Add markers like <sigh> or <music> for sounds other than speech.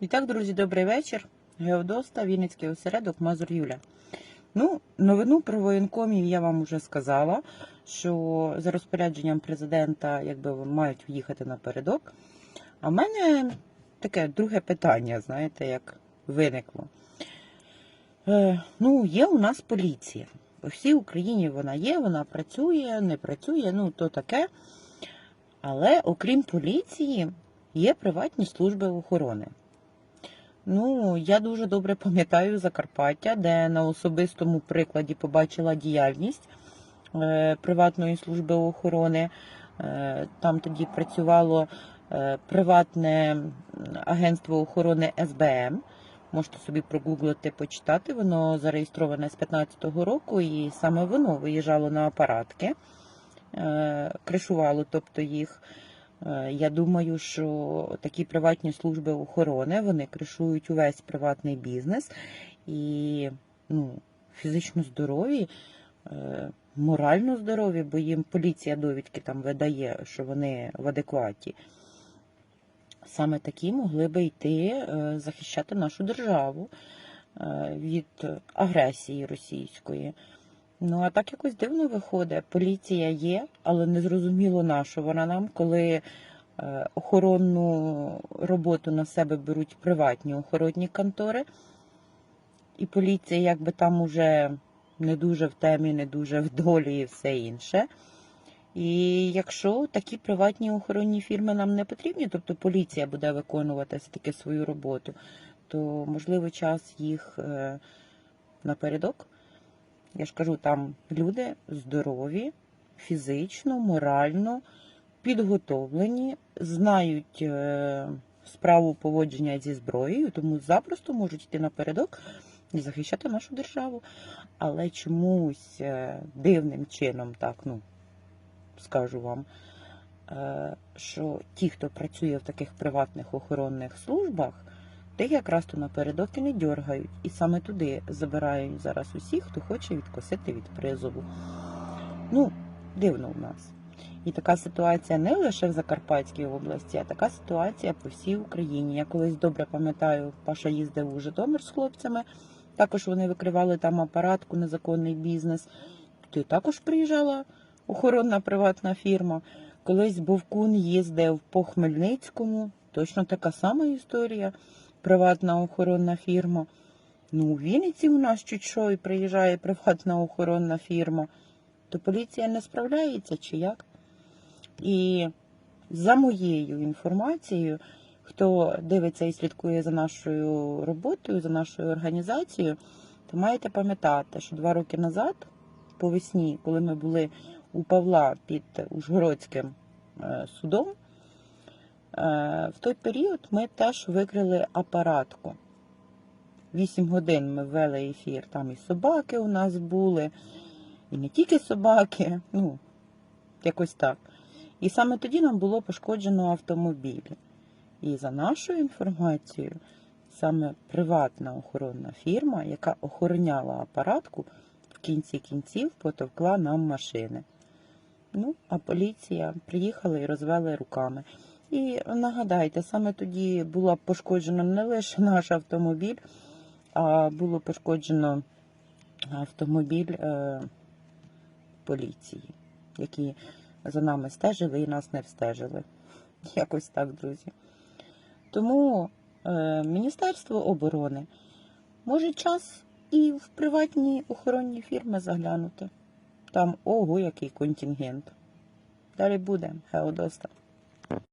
І так, друзі, добрий вечір. Геодоста, Вінницький осередок, Мазур Юля. Ну, новину про воєнкомів я вам вже сказала, що за розпорядженням президента якби мають в'їхати напередок. А в мене таке друге питання, знаєте, як виникло. Е, ну, є у нас поліція. По всій Україні вона є, вона працює, не працює, ну то таке. Але окрім поліції, є приватні служби охорони. Ну, я дуже добре пам'ятаю Закарпаття, де на особистому прикладі побачила діяльність е, приватної служби охорони. Е, там тоді працювало е, приватне агентство охорони СБМ. Можете собі прогуглити, почитати. Воно зареєстроване з 15-го року, і саме воно виїжджало на апаратки, кришувало, тобто їх. Е, Я думаю, що такі приватні служби охорони вони кришують увесь приватний бізнес і ну, фізично здорові, е, морально здорові, бо їм поліція довідки там видає, що вони в адекваті. Саме такі могли би йти е, захищати нашу державу від агресії російської. Ну, а так якось дивно виходить. Поліція є, але не зрозуміло на що вона нам, коли е, охоронну роботу на себе беруть приватні охоронні контори, і поліція якби там уже не дуже в темі, не дуже в долі і все інше. І якщо такі приватні охоронні фірми нам не потрібні, тобто поліція буде виконувати все-таки свою роботу, то можливо час їх е, напередок. Я ж кажу, там люди здорові, фізично, морально підготовлені, знають е, справу поводження зі зброєю, тому запросто можуть йти напередок і захищати нашу державу. Але чомусь е, дивним чином, так, ну, скажу вам, е, що ті, хто працює в таких приватних охоронних службах, тих якраз то напередок не дергають. І саме туди забирають зараз усіх, хто хоче відкосити від призову. Ну, дивно в нас. І така ситуація не лише в Закарпатській області, а така ситуація по всій Україні. Я колись добре пам'ятаю, Паша їздив у Житомир з хлопцями. Також вони викривали там апаратку, незаконний бізнес. Туди також приїжджала охоронна приватна фірма. Колись Бовкун їздив по Хмельницькому. Точно така сама історія. Приватна охоронна фірма. Ну, у Вінниці у нас чуть що і приїжджає приватна охоронна фірма. То поліція не справляється чи як? І за моєю інформацією, хто дивиться і слідкує за нашою роботою, за нашою організацією, то маєте пам'ятати, що два роки назад, по весні, коли ми були у Павла під Ужгородським е, судом, в той період ми теж викрили апаратку. Вісім годин ми ввели ефір. Там і собаки у нас були, і не тільки собаки, ну, якось так. І саме тоді нам було пошкоджено автомобіль. І за нашою інформацією, саме приватна охоронна фірма, яка охороняла апаратку, в кінці кінців потовкла нам машини. Ну, а поліція приїхала і розвели руками. І нагадайте, саме тоді було пошкоджено не лише наш автомобіль, а було пошкоджено автомобіль е, поліції, які за нами стежили і нас не встежили. <laughs> Якось так, друзі. Тому е, Міністерство оборони може час і в приватні охоронні фірми заглянути. Там ого, який контингент. Далі буде Геодоста.